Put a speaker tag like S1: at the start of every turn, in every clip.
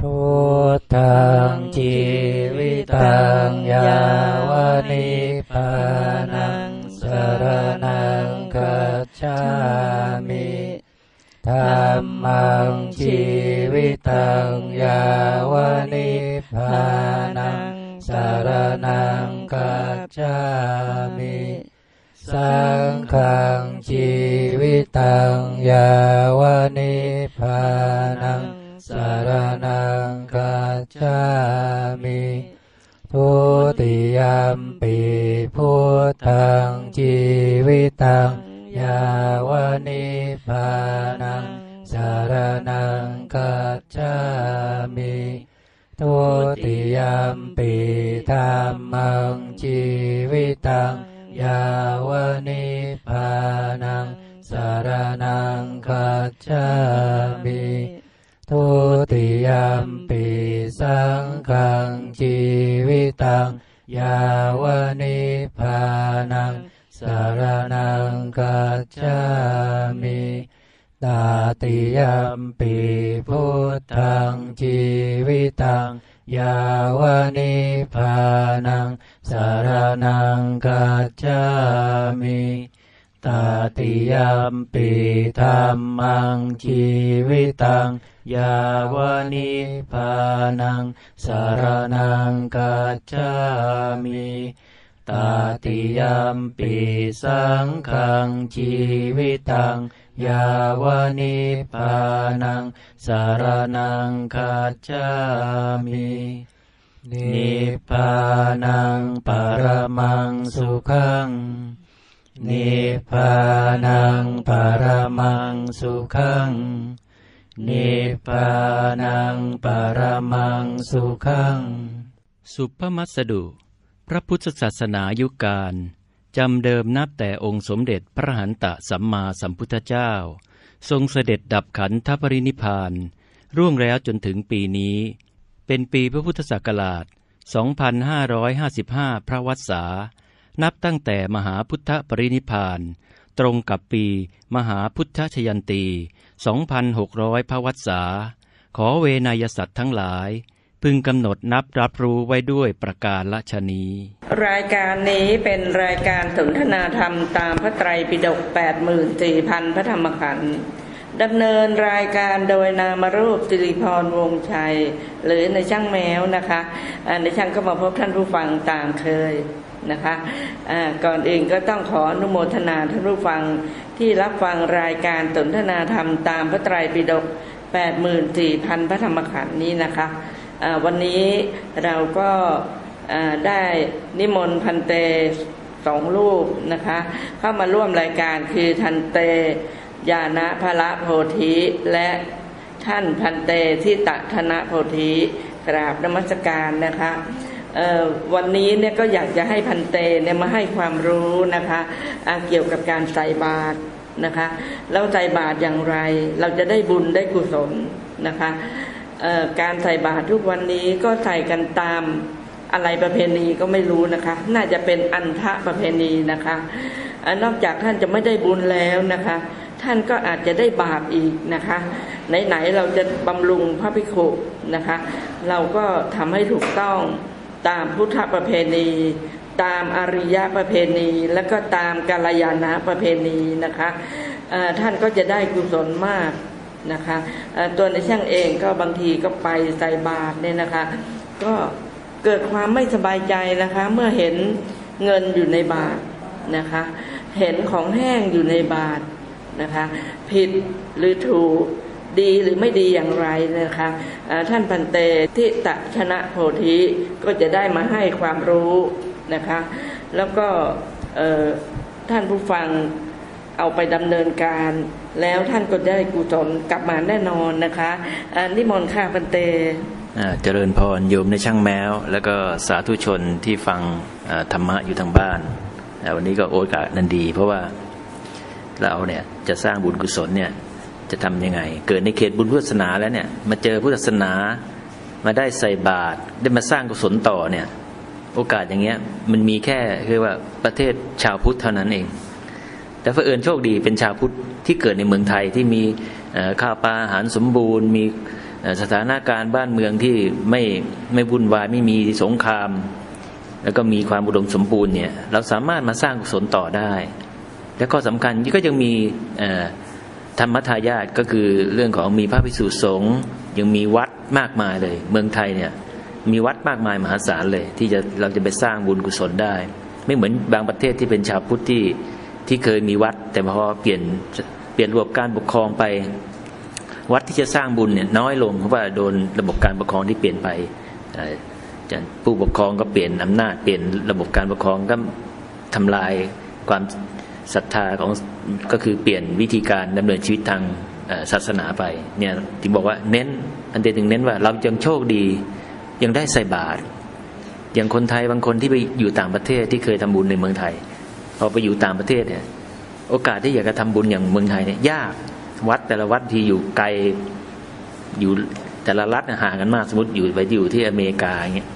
S1: พุทธังชีวิตังยาวนิพพานังสรนังคัจฉามิธรรมังชีวิตังยาวนิพพานังสารนังคัจฉามิสังฆังชีวิตังยาวนิพพานัง สารนังกัจฉามิทุติยมปีพุทธังชีวิตังยาวนิพพานังสารนังกัจฉามิทุติยมปีธรรมังชีวิตังยาวนิพพานังสารนังคัจฉามิ ทุติยมปีสังฆังชีวิตัง ยาวนิพพานัง สารนังคัจฉามิตาติยมปีพุทธังชีวิตัง ยาวนิพพานัง สารนังกัจจามิ ตาติยมปีธรรมังชีวิตังยาวนิพานังสารนังกัจจามิตาติยมปีสังฆังชีวิตังยาวนิพานังสารนังกัจจามินิพานังปรมังสุขัง นิพพานังปรมังสุขัง นิพพานังปรมังสุขัง
S2: สุภมัสดุ พระพุทธศาสนายุคการจำเดิมนับแต่องค์สมเด็จพระหันตะสัมมาสัมพุทธเจ้า ทรงเสด็จดับขันธปรินิพานร่วงแล้วจนถึงปีนี้ เป็นปีพระพุทธศักราช 2555 พระวัษา นับตั้งแต่มหาพุทธปรินิพาน ตรงกับปี มหาพุทธชยันตี 2,600พระวัษา ขอเวนยสัตว์ทั้งหลาย พึงกำหนดนับรับรู้ไว้ด้วยประการละชนี
S3: รายการนี้เป็นรายการสนทนาธรรมตามพระไตรปิฎก84,000 พระธรรมขันธ์ ดำเนินรายการโดยนามรูปสิริพรวงชัย หรือในช่างแมวนะคะในช่างก็มาพบท่านผู้ฟังตามเคยนะคะอ่าก่อนอื่นก็ต้องขออนุโมทนาท่านผู้ฟังที่รับฟังรายการสนทนาธรรมตามพระไตรปิฎก84,000 พระธรรมขันธ์นี้นะคะอ่าวันนี้เราก็ได้นิมนต์พันเตสองรูปนะคะ เข้ามาร่วมรายการคือทันเต ยานะพระโพธิและท่านพันเตที่ตะธนะโพธิกราบนมัสการนะคะวันนี้เนี่ยก็อยากจะให้พันเตเนี่ยมาให้ความรู้นะคะอ่าเกี่ยวกับการใส่บาตรนะคะแล้วใส่บาตรอย่างไร เราจะได้บุญได้กุศลนะคะการใส่บาตรทุกวันนี้ก็ใส่กันตามอะไรประเพณีก็ไม่รู้นะคะ น่าจะเป็นอันทะประเพณีนะคะอนอกจากท่านจะไม่ได้บุญแล้วนะคะ ท่านก็อาจจะได้บาปอีกนะคะ ไหนๆเราจะบำรุงพระภิกขุนะคะ เราก็ทำให้ถูกต้องตามพุทธประเพณี ตามอริยประเพณี แล้วก็ตามกาลยานะประเพณีนะคะท่านก็จะได้กุศลมากนะคะตัวในช่างเองก็บางทีก็ไปใส่บาตรเนี่ยนะคะ ก็เกิดความไม่สบายใจนะคะ เมื่อเห็นเงินอยู่ในบาตรนะคะ เห็นของแห้งอยู่ในบาตร นะคะ ผิดหรือถูกดีหรือไม่ดีอย่างไรนะคะท่านพันเตที่ตะชนะโพธิก็จะได้มาให้ความรู้นะคะ แล้วก็ท่านผู้ฟังเอาไปดำเนินการ แล้วท่านก็ได้กุศลกลับมาแน่นอนนะคะอ่านิมนต์ข้าพันเต
S2: เจริญพรโยมในช่างแมว แล้วก็สาธุชนที่ฟังธรรมะอยู่ทางบ้าน วันนี้ก็โอกาสนันดี เพราะว่า เราเนี่ยจะสร้างบุญกุศลเนี่ยจะทำยังไง เกิดในเขตบุญพุทธศาสนาแล้วเนี่ยมาเจอพุทธศาสนามาได้ใส่บาตรได้มาสร้างกุศลต่อเนี่ย โอกาสอย่างเงี้ยมันมีแค่คือว่าประเทศชาวพุทธเท่านั้นเอง แต่เผอิญโชคดีเป็นชาวพุทธที่เกิดในเมืองไทยที่มีข้าวปลาอาหารสมบูรณ์ มีสถานการณ์บ้านเมืองที่ไม่ไม่วุ่นวายไม่มีสงคราม แล้วก็มีความอุดมสมบูรณ์เนี่ยเราสามารถมาสร้างกุศลต่อได้ แล้วก็สำคัญก็ยังมีธรรมทายาทก็คือเรื่องของมีพระภิกษุสงฆ์ยังมีวัดมากมายเลย เมืองไทยเนี่ยมีวัดมากมายมหาศาลเลย ที่จะเราจะไปสร้างบุญกุศลได้ ไม่เหมือนบางประเทศที่เป็นชาวพุทธที่ที่เคยมีวัด แต่พอเปลี่ยนเปลี่ยนระบบการปกครองไป วัดที่จะสร้างบุญเนี่ยน้อยลงเพราะว่าโดนระบบการปกครองที่เปลี่ยนไปจผู้ปกครองก็เปลี่ยนอำนาจเปลี่ยนระบบการปกครองก็ทำลายความ ศรัทธาของก็คือเปลี่ยนวิธีการดำเนินชีวิตทางศาสนาไปเนี่ยที่บอกว่าเน้นอันเดถึงเน้นว่าเรายังโชคดียังได้ใส่บาตรอย่างคนไทยบางคนที่ไปอยู่ต่างประเทศที่เคยทำบุญในเมืองไทยพอไปอยู่ต่างประเทศเนี่ยโอกาสที่อยากจะทำบุญอย่างเมืองไทยเนี่ยยากวัดแต่ละวัดที่อยู่ไกลอยู่แต่ละรัฐห่างกันมากสมมติอยู่ไปอยู่ที่อเมริกาอย่างเงี้ย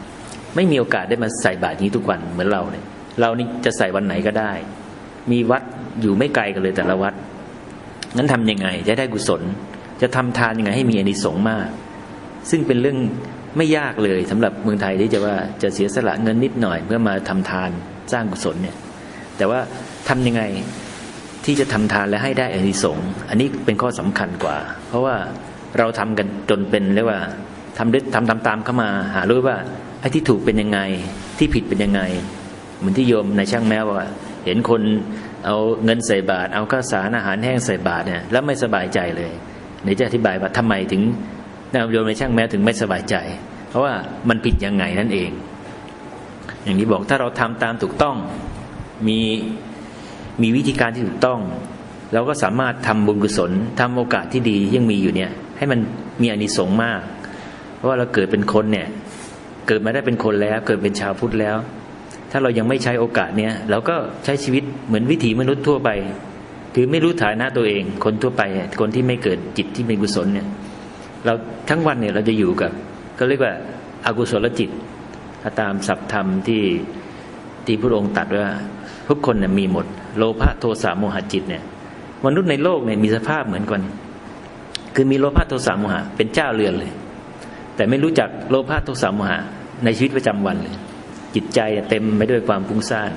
S2: ไม่มีโอกาสได้มาใส่บาตรนี้ทุกวันเหมือนเราเนี่ยเรานี่จะใส่วันไหนก็ได้ มีวัดอยู่ไม่ไกลกันเลยแต่ละวัดงั้นทำยังไง จะได้กุศล จะทำทานยังไงให้มีอานิสงส์มาก ซึ่งเป็นเรื่องไม่ยากเลยสำหรับเมืองไทยที่จะว่าจะเสียสละเงินนิดหน่อย เพื่อมาทำทานสร้างกุศลเนี่ย แต่ว่าทำยังไงที่จะทำทานและให้ได้อานิสงส์อันนี้เป็นข้อสำคัญกว่า เพราะว่าเราทำกันจนเป็นเรียกว่าทำด้วยทำตามๆเข้ามา หารู้ว่าไอ้ที่ถูกเป็นยังไงที่ผิดเป็นยังไง เหมือนที่โยมในช่างแม้ว่า เห็นคนเอาเงินใส่บาตรเอาข้าวสารอาหารแห้งใส่บาตรเนี่ยแล้วไม่สบายใจเลยเดี๋ยวจะอธิบายว่าทำไมถึงโยมในช่างแม้ถึงไม่สบายใจ เพราะว่ามันผิดยังไงนั่นเอง อย่างนี้บอกถ้าเราทำตามถูกต้องมีมีวิธีการที่ถูกต้อง เราก็สามารถทำบุญกุศลทำโอกาสที่ดียังมีอยู่เนี่ย ให้มันมีอานิสงส์มาก เพราะว่าเราเกิดเป็นคนเนี่ย เกิดมาได้เป็นคนแล้ว เกิดเป็นชาวพุทธแล้ว ถ้าเรายังไม่ใช้โอกาสเนี่ยเราก็ใช้ชีวิตเหมือนวิถีมนุษย์ทั่วไป คือไม่รู้ฐานะตัวเอง คนทั่วไป คนที่ไม่เกิดจิตที่เป็นกุศลเนี่ย เราทั้งวันเนี่ยเราจะอยู่กับ ก็เรียกว่าอากุศลจิตถ้าตามศัพท์ธรรมที่ที่พระองค์ตรัดว่าทุกคนเนี่ยมีหมด โลภะโทสะโมหะจิตเนี่ย มนุษย์ในโลกเนี่ยมีสภาพเหมือนกัน คือมีโลภะโทสะโมหะเป็นเจ้าเรือนเลย แต่ไม่รู้จักโลภะโทสะโมหะในชีวิตประจำวันเลย จิตใจเต็มไปด้วยความฟุ้งซ่าน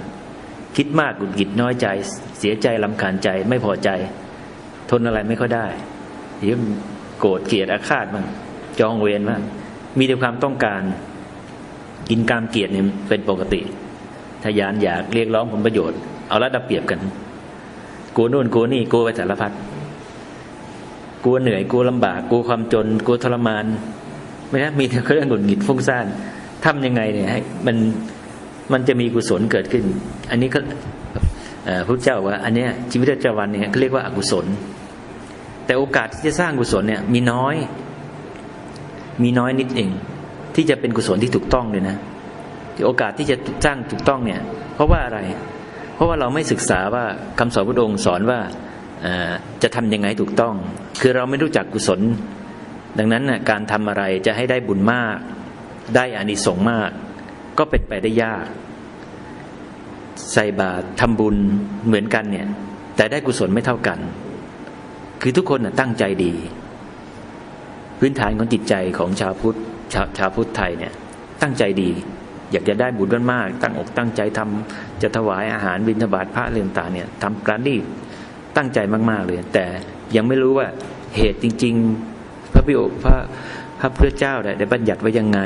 S2: คิดมากหงุดหงิดน้อยใจ เสียใจลำคาญใจไม่พอใจ ทนอะไรไม่ค่อยได้เดี๋ยวโกรธเกลียดอาฆาตบ้างจองเวรบ้างมีแต่ความต้องการ กินกามเกลียดเนี่ยเป็นปกติทยานอยากเรียกร้องผลประโยชน์เอาละดับเปรียบกันกลัวนู่นกลัวนี่กลัวไปสารพัดกลัวเหนื่อยกลัวลำบากกลัวความจนกลัวทรมาน ไม่นะมีแต่เรื่องหงุดหงิดฟุ้งซ่าน ทำยังไงเนี่ยให้มันมันจะมีกุศลเกิดขึ้น อันนี้ก็พระเจ้าว่า อันเนี้ยชีวิตประจำวันเนี่ยเขาเรียกว่าอกุศล แต่โอกาสที่จะสร้างกุศลเนี่ย มีน้อย มีน้อยนิดเอง ที่จะเป็นกุศลที่ถูกต้องเลยนะโอกาสที่จะสร้างถูกต้องเนี่ย เพราะว่าอะไร เพราะว่าเราไม่ศึกษาว่าคำสอนพระองค์สอนว่าจะทำยังไงถูกต้อง คือเราไม่รู้จักกุศล ดังนั้นนะการทำอะไรจะให้ได้บุญมาก ได้อานิสงส์มาก ก็เป็นไปได้ยาก ใส่บาตรทำบุญเหมือนกันเนี่ย แต่ได้กุศลไม่เท่ากัน คือทุกคนตั้งใจดี พื้นฐานของจิตใจของชาวพุทธชาวชาวพุทธไทยเนี่ย ตั้งใจดี อยากจะได้บุญมากๆตั้งอกตั้งใจทำจะถวายอาหารบิณฑบาตพระเรื่องต่างเนี่ยทำการดีตั้งใจมากๆเลย แต่ยังไม่รู้ว่าเหตุจริง ๆ พระพิโอพระพระพุทธเจ้าได้บัญญัติไว้ยังไง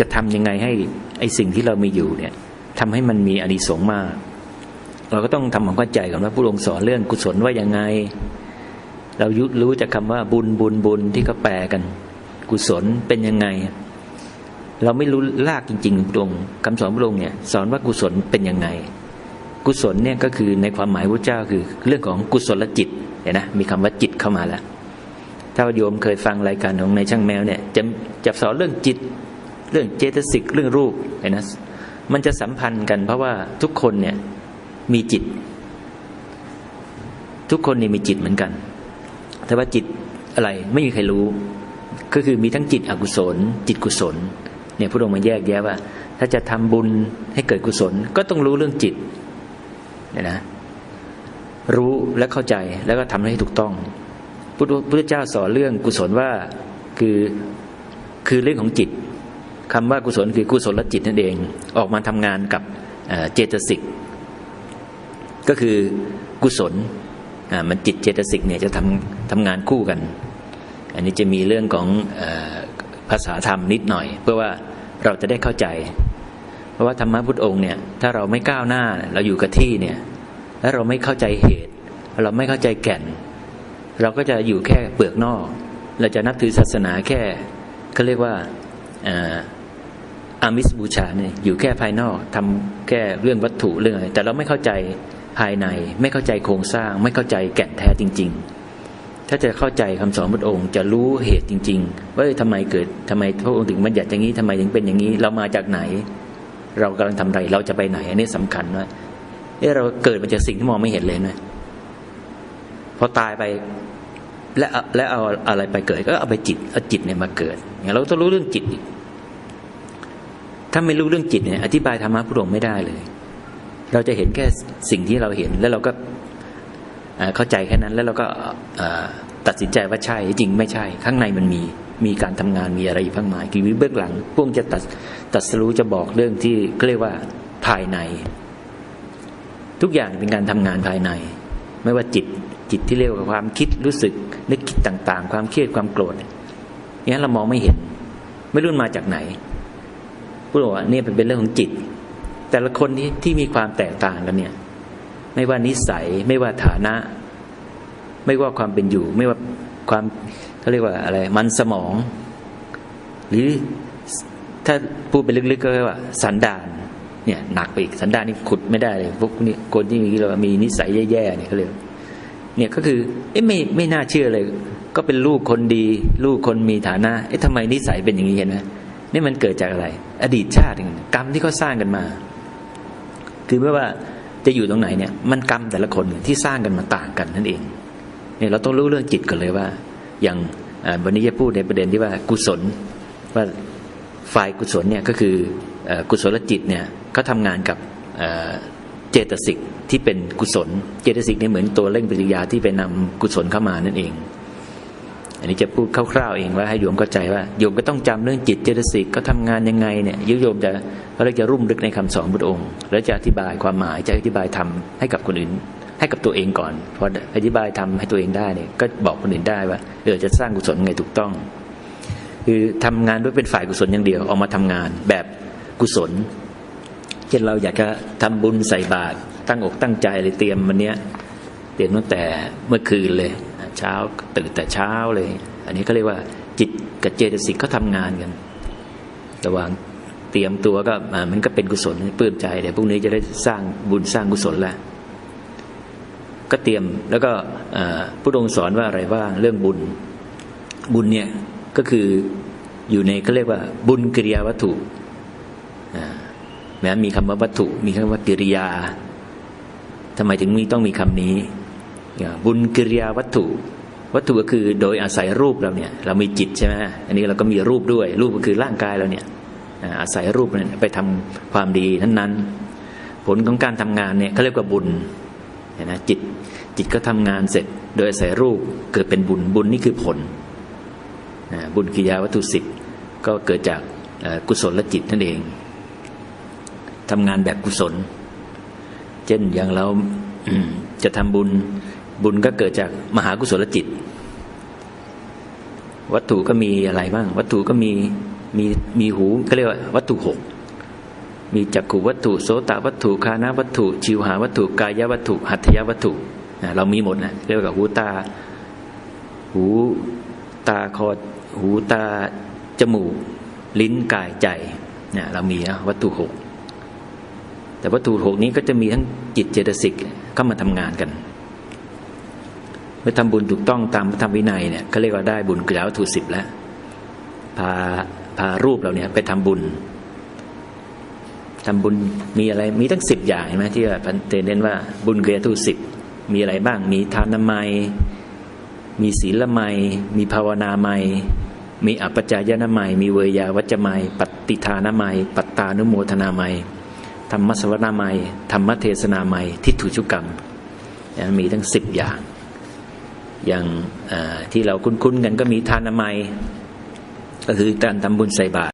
S2: จะทำยังไงให้ไอสิ่งที่เรามีอยู่เนี่ยทำให้มันมีอานิสงส์มาก เราก็ต้องทำความเข้าใจก่อนว่าผู้ลงสอนเรื่องกุศลว่ายังไง เรายุรู้จากคำว่าบุญบุญบุญที่เขาแปลกัน กุศลเป็นยังไง เราไม่รู้ลากจริงๆพรงค์คำสอนพระองค์เนี่ยสอนว่ากุศลเป็นยังไง กุศลเนี่ยก็คือในความหมายพระเจ้าคือเรื่องของกุศลจิตเห็นนะมีคำว่าจิตเข้ามาแล้วถ้าโยมเคยฟังรายการของในายช่างแมวเนี่ยจะจะสอนเรื่องจิต เรื่องเจตสิกเรื่องรูปเห็นนะมันจะสัมพันธ์กัน เพราะว่าทุกคนเนี่ยมีจิต ทุกคนนี่มีจิตเหมือนกัน แต่ว่าจิตอะไรไม่มีใครรู้ ก็คือมีทั้งจิตอกุศล จิตกุศลเนี่ยพระองค์มาแยกแยะว่า ถ้าจะทำบุญให้เกิดกุศล ก็ต้องรู้เรื่องจิตเนี่ยนะ รู้และเข้าใจแล้วก็ทำให้ถูกต้องพุทธพุทธเจ้าสอนเรื่องกุศลว่าคือคือเรื่องของจิต คำว่ากุศลคือกุศลจิตนั่นเอง ออกมาทำงานกับเจตสิกก็คือกุศลมันจิตเจตสิกเนี่ยจะทำทำงานคู่กัน อันนี้จะมีเรื่องของอภาษาธรรมนิดหน่อย เพื่อว่าเราจะได้เข้าใจ เพราะว่าธรรมะพุทธองค์เนี่ยถ้าเราไม่ก้าวหน้าเราอยู่กับที่เนี่ยแล้วเราไม่เข้าใจเหตุ เราไม่เข้าใจแก่น เราก็จะอยู่แค่เปลือกนอก เราจะนับถือศาสนาแค่เขาเรียกว่า อามิสบูชาเนี่ยอยู่แค่ภายนอกทำแค่เรื่องวัตถุเรื่องอะไรแต่เราไม่เข้าใจภายใน ไม่เข้าใจโครงสร้าง ไม่เข้าใจแก่นแท้จริง ๆ ถ้าจะเข้าใจคำสอนพระองค์ จะรู้เหตุจริง ๆ ว่าเอ้ยทำไมเกิดทำไมพระองค์ถึงบัญญัติอย่างนี้ทำไมถึงเป็นอย่างนี้ เรามาจากไหน เรากำลังทำอะไร เราจะไปไหน อันนี้สำคัญว่าเอะเราเกิดมาจากสิ่งที่มองไม่เห็นเลยนะพอตายไปและและเอาอะไรไปเกิด ก็เอาไปจิตเอาจิตเนี่ยมาเกิดอย่างเราต้องรู้เรื่องจิตอีก ถ้าไม่รู้เรื่องจิตเนี่ยอธิบายธรรมะพระองค์ไม่ได้เลย เราจะเห็นแค่สิ่งที่เราเห็นแล้วเราก็เข้าใจแค่นั้นแล้วเราก็ตัดสินใจว่าใช่จริงไม่ใช่ ข้างในมันมีมีการทำงานมีอะไรอยู่ข้างในคือเบื้องหลังพวกจะตัดตัดสรู้จะบอกเรื่องที่เขาเรียกว่าภายใน ทุกอย่างเป็นการทำงานภายใน ไม่ว่าจิตจิตที่เรียกว่าความคิดรู้สึกนึกคิดต่าง ๆ ความเครียดความโกรธเนี่ยเรามองไม่เห็น ไม่รู้มาจากไหน พูดว่าเนี่ยเป็นเรื่องของจิต แต่ละคนที่ที่มีความแตกต่างกันเนี่ย ไม่ว่านิสัย ไม่ว่าฐานะ ไม่ว่าความเป็นอยู่ ไม่ว่าความเขาเรียกว่าอะไร มันสมอง หรือถ้าพูดไปลึกๆก็เรียกว่า สันดานเนี่ยหนักไปอีกสันดานนี่ขุดไม่ได้เลยพวกนี้คนที่มีเรามีนิสัยแย่ๆเนี่ยเขาเรียกเนี่ยก็คือเอ๊ะไม่ไม่น่าเชื่อเลย ก็เป็นลูกคนดี ลูกคนมีฐานะ เอ๊ะทำไมนิสัยเป็นอย่างนี้เห็นไหม นี่มันเกิดจากอะไร อดีตชาติกรรมที่เขาสร้างกันมา คือไม่ว่าจะอยู่ตรงไหนเนี่ย มันกรรมแต่ละคนที่สร้างกันมาต่างกันนั่นเองเนี่ยเราต้องรู้เรื่องจิตก่อนเลยว่า อย่างวันนี้จะพูดในประเด็นที่ว่ากุศลว่าฝ่ายกุศลเนี่ยก็คือกุศลจิตเนี่ยเขาทำงานกับเจตสิกที่เป็นกุศล เจตสิกเนี่ยเหมือนตัวเร่งปฏิกิริยาที่ไปนำกุศลเข้ามานั่นเอง อันนี้จะพูดคร่าวๆเองว่าให้โยมเข้าใจว่าโยมก็ต้องจำเรื่องจิตเจตสิกก็ทำงานยังไงเนี่ยยุโยมจะเขาเรียกจะรุ่มลึกในคำสอนพระองค์ แล้วจะอธิบายความหมายจะอธิบายทำให้กับคนอื่น ให้กับตัวเองก่อนพออธิบายทำให้ตัวเองได้เนี่ยก็บอกคนอื่นได้ว่าเออจะสร้างกุศลไงถูกต้อง คือทำงานด้วยเป็นฝ่ายกุศลอย่างเดียวออกมาทำงานแบบกุศล เช่นเราอยากจะทำบุญใส่บาตรตั้งอกตั้งใจเลยเตรียมวันเนี้ยเตรียมตั้งแต่เมื่อคืนเลย เช้าตื่นแต่เช้าเลย อันนี้ก็เรียกว่า จิตกับเจตสิกเขาทำงานกัน ระหว่างเตรียมตัวก็มันก็เป็นกุศลปลื้มใจเดี๋ยวพรุ่งนี้จะได้สร้างบุญสร้างกุศลแล้วก็เตรียมแล้วก็อ่าพระองสอนว่าอะไรว่าเรื่องบุญบุญเนี่ยก็คืออยู่ในเขาเรียกว่า บุญกิริยาวัตถุแม้มีคำว่าวัตถุ มีคำว่ากิริยาทำไมถึงมีต้องมีคำนี้ บุญกิริยาวัตถุ วัตถุก็คือโดยอาศัยรูปเราเนี่ย เรามีจิตใช่ไหมอันนี้เราก็มีรูปด้วย รูปก็คือร่างกายเราเนี่ยอาศัยรูปเนี่ยไปทำความดีนั้น ๆ ผลของการทำงานเนี่ยเขาเรียกว่าบุญเห็นไหมจิตจิตก็ทำงานเสร็จ โดยอาศัยรูปเกิดเป็นบุญบุญนี่คือผลบุญกิริยาวัตถุสิบก็เกิดจากกุศลและจิตนั่นเองทำงานแบบกุศล เช่นอย่างเราจะทำบุญ บุญก็เกิดจากมหากุศลจิต วัตถุก็มีอะไรบ้าง วัตถุก็มีมีมีหูก็เรียกว่า วัตถุหกมีจักขุวัตถุโสตวัตถุคานาวัตถุ ชิวหาวัตถุกายวัตถุ หัตถยวัตถุนะเรามีหมดนะเรียกว่าหูตา หูตาคอหูตาจมูก ลิ้นกายใจเนี่ยเรามีนะวัตถุหกแต่วัตถุหกนี้ก็จะมีทั้งจิตเจตสิกเข้ามาทำงานกัน เมื่อทำบุญถูกต้องตามพระธรรมวินัยเนี่ยก็เรียกว่าได้บุญกิริยาวัตถุสิบแล้วพาพารูปเราเนี่ยไปทำบุญทำบุญมีอะไรมีตั้งสิบอย่างเห็นไหมที่ว่าพันเตเน้นว่าบุญกิริยาวัตถุสิบมีอะไรบ้าง มีทานนามัย มีศีลไมยมีภาวนาไมยมีอัปจายนามัย มีเวยาวัจจะไมยปฏิทานามัย ปัตตานุโมทนาไมยธรรมสวนามัยธรรมเทศนามัยทิฏฐุชุกรรมนมีทั้งสิบอย่าง อย่างที่เราคุ้นๆกันก็มีทานามัย ก็คือการทำบุญใส่บาตร